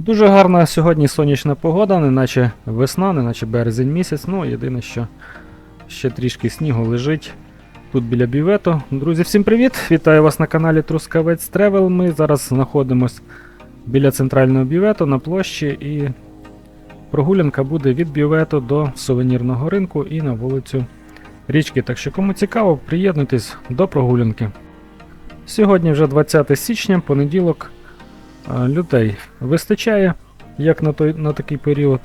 Дуже гарна сьогодні сонячна погода, неначе весна, неначе березень місяць. Ну, єдине, що ще трішки снігу лежить тут біля бювету. Друзі, всім привіт! Вітаю вас на каналі Трускавець Тревел. Ми зараз знаходимось біля центрального бювету на площі і прогулянка буде від бювету до сувенірного ринку і на вулицю річки. Так що, кому цікаво, приєднуйтесь до прогулянки. Сьогодні вже 20 січня, понеділок. А, Людей вистачає, як на, той, на такий період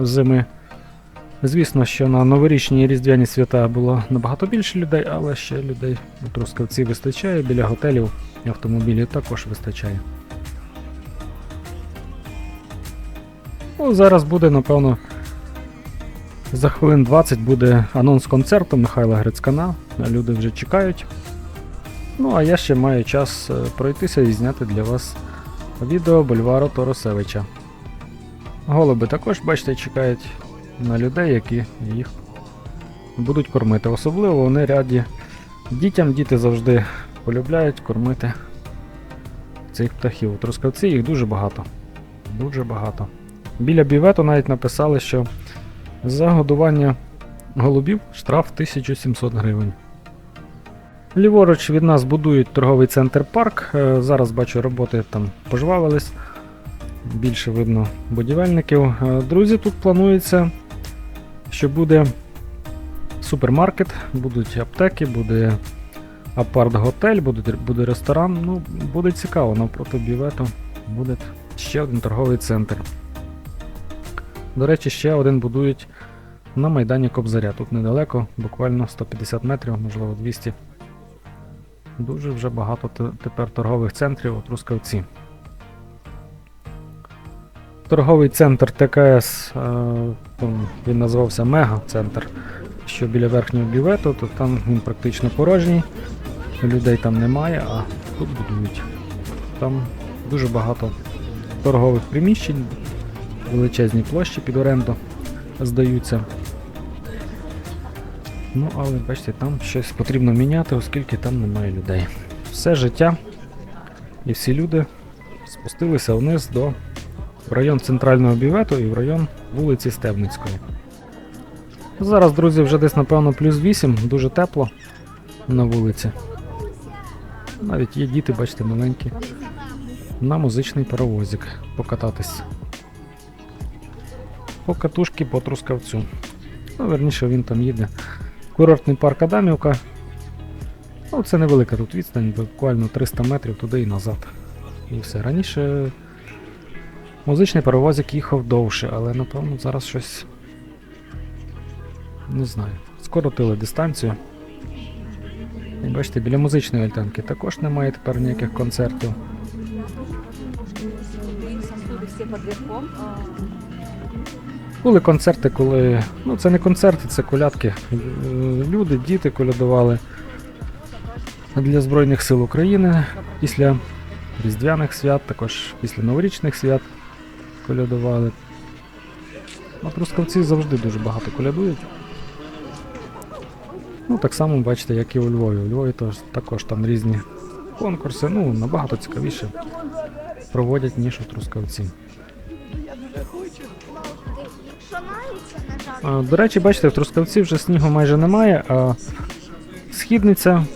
зими. Звісно, що на новорічні і різдвяні свята було набагато більше людей, але ще людей у Трускавці вистачає, біля готелів і автомобілів також вистачає. Ну, зараз буде, напевно, за хвилин 20 буде анонс концерту Михайла Грицькана. Люди вже чекають. Ну, а я ще маю час е, пройтися і зняти для вас відео бульвару Торосевича. Голуби також, бачите, чекають на людей, які їх будуть кормити. Особливо вони раді дітям. Діти завжди полюбляють кормити цих птахів. У Трускавці їх дуже багато. Дуже багато. Біля бювету навіть написали, що за годування голубів штраф 1700 гривень. Ліворуч від нас будують торговий центр парк. Е, Зараз бачу, роботи там пожвавились. Більше видно будівельників. Е, Друзі, тут планується, що буде супермаркет, будуть аптеки, буде апарт-готель, буде, буде ресторан. Ну, буде цікаво, навпроти бювету буде ще один торговий центр. До речі, ще один будують на Майдані Кобзаря. Тут недалеко, буквально 150 метрів, можливо 200. Дуже вже багато тепер торгових центрів у Трускавці. Торговий центр ТКС, е, він називався Мега-центр, що біля верхнього бювету, то там він практично порожній, людей там немає, а тут будують. Там дуже багато торгових приміщень, величезні площі під оренду здаються. Ну, але бачите, там щось потрібно міняти, оскільки там немає людей. Все життя і всі люди спустилися вниз до в район центрального бювету і в район вулиці Стебницької. Зараз, друзі, вже десь, напевно, плюс 8, дуже тепло на вулиці. Навіть є діти, бачите, маленькі. На музичний паровозик покататись. По катушки по трускавцю. Ну, верніше він там їде. Курортний парк Адамівка. Ну, це невелика тут відстань, буквально 300 метрів туди і назад. І все. Раніше музичний паровозик їхав довше, але напевно зараз щось. Не знаю. Скоротили дистанцію. І бачите, біля музичної альтанки також немає тепер ніяких концертів. Були концерти, коли. Ну, це не концерти, це колядки. Е, Люди, діти колядували для Збройних сил України після Різдвяних свят, також після новорічних свят колядували. На Трускавці завжди дуже багато колядують. Ну, так само бачите, як і у Львові. У Львові тож, також там різні конкурси, ну, набагато цікавіше проводять, ніж у Трускавці. А, До речі, бачите, в Трускавці вже снігу майже немає, а східниця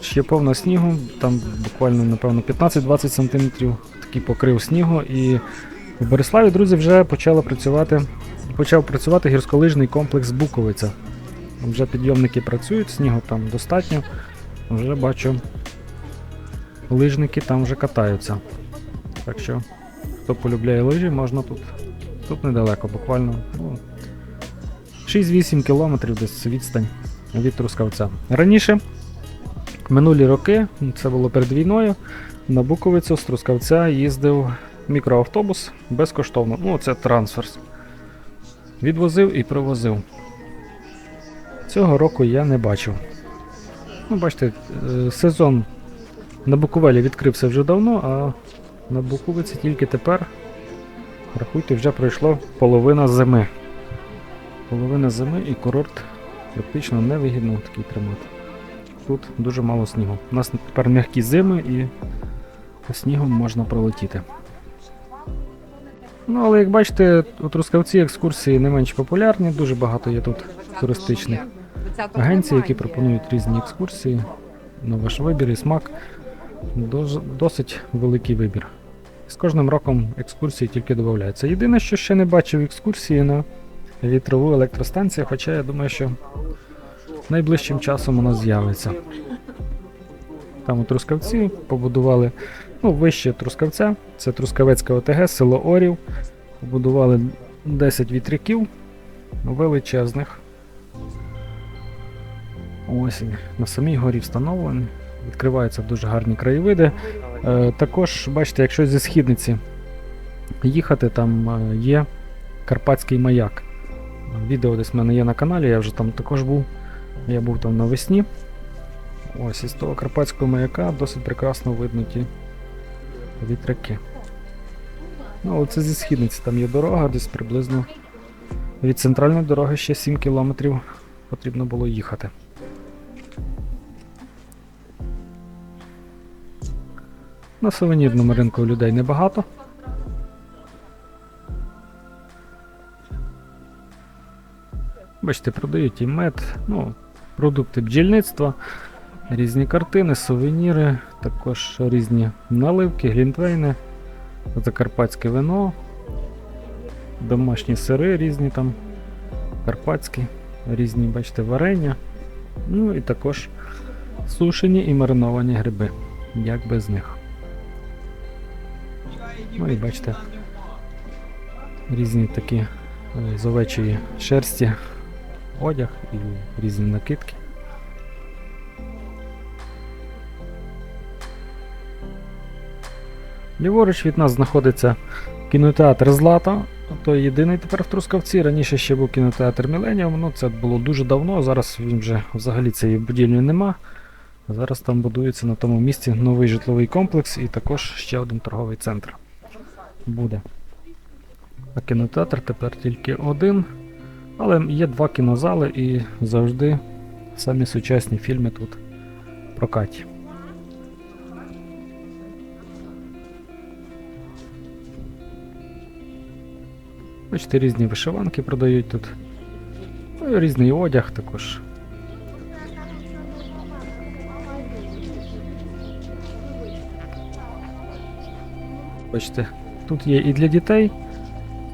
ще повна снігу, там буквально, напевно, 15-20 см такий покрив снігу. І в Бориславі, друзі, вже почало працювати, почав працювати гірськолижний комплекс Буковиця. Вже підйомники працюють, снігу там достатньо. Вже бачу, лижники там вже катаються. Так що, хто полюбляє лижі, можна тут. Тут недалеко, буквально. Ну, 6-8 кілометрів десь відстань від Трускавця. Раніше, минулі роки, це було перед війною, на Буковицю з Трускавця їздив мікроавтобус безкоштовно. Ну, це трансферс. Відвозив і привозив. Цього року я не бачив. Ну, бачите, е, сезон на Буковелі відкрився вже давно, а на Буковиці тільки тепер. Рахуйте, вже пройшло половина зими. Половина зими і курорт практично невигідно такий тримати. Тут дуже мало снігу. У нас тепер м'які зими і снігом можна пролетіти. Ну, але як бачите, у Трускавці екскурсії не менш популярні, дуже багато є тут туристичних агенцій, які пропонують різні екскурсії на ваш вибір і смак. Досить великий вибір. З кожним роком екскурсії тільки додаються. Єдине, що ще не бачив екскурсії на вітрову електростанцію, хоча я думаю, що найближчим часом вона з'явиться. Там у Трускавці побудували ну, вище Трускавця, це Трускавецька ОТГ, село Орів. Побудували 10 вітряків величезних. Ось на самій горі встановлений. Відкриваються дуже гарні краєвиди. Е, також, бачите, якщо зі східниці їхати, там е, є Карпатський маяк. Відео десь в мене є на каналі, я вже там також був. Я був там навесні. Ось із того Карпатського маяка досить прекрасно видно ті вітряки. Ну, це зі східниці, там є дорога, десь приблизно від центральної дороги ще 7 кілометрів потрібно було їхати. На сувенірному ринку людей небагато. Бачите, продають і мед, ну, продукти бджільництва, різні картини, сувеніри, також різні наливки, глінтвейни, закарпатське вино, домашні сири різні там, карпатські, різні, бачите, варення. Ну і також сушені і мариновані гриби. Як без них. Ну і бачите, різні такі е, з овечої шерсті одяг і різні накидки. Ліворуч від нас знаходиться кінотеатр Злата. Той єдиний тепер в Трускавці. Раніше ще був кінотеатр Міленіум. Ну це було дуже давно. Зараз він вже взагалі цієї будівлі нема. Зараз там будується на тому місці новий житловий комплекс і також ще один торговий центр буде. А кінотеатр тепер тільки один. Але є два кінозали і завжди самі сучасні фільми тут в прокаті. Бачите, різні вишиванки продають тут. Ну, і різний одяг також. Бачите, тут є і для дітей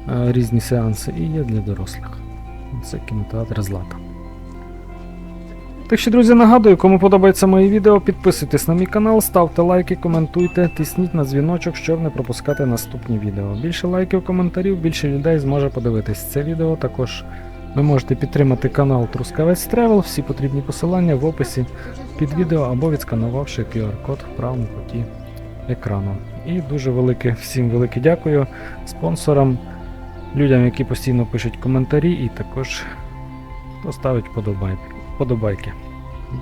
е, різні сеанси, і є для дорослих. Це кінотеатр Злата. Так що, друзі, нагадую, кому подобається моє відео, підписуйтесь на мій канал, ставте лайки, коментуйте, тисніть на дзвіночок, щоб не пропускати наступні відео. Більше лайків, коментарів, більше людей зможе подивитись це відео. Також ви можете підтримати канал Трускавець Тревел, всі потрібні посилання в описі під відео або відсканувавши QR-код в правому куті екрану. І дуже велике всім велике дякую спонсорам, людям, які постійно пишуть коментарі, і також хто ставить подобайки.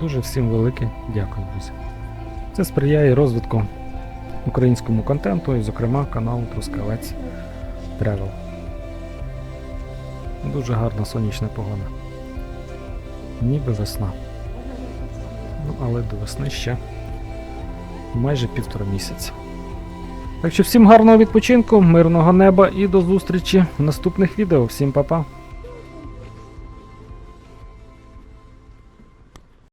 Дуже всім велике дякую, друзі. Це сприяє розвитку українському контенту і, зокрема, каналу Трускавець Тревел. Дуже гарна сонячна погода. Ніби весна. Ну, але до весни ще майже півтора місяця. Так що всім гарного відпочинку, мирного неба і до зустрічі в наступних відео. Всім па-па!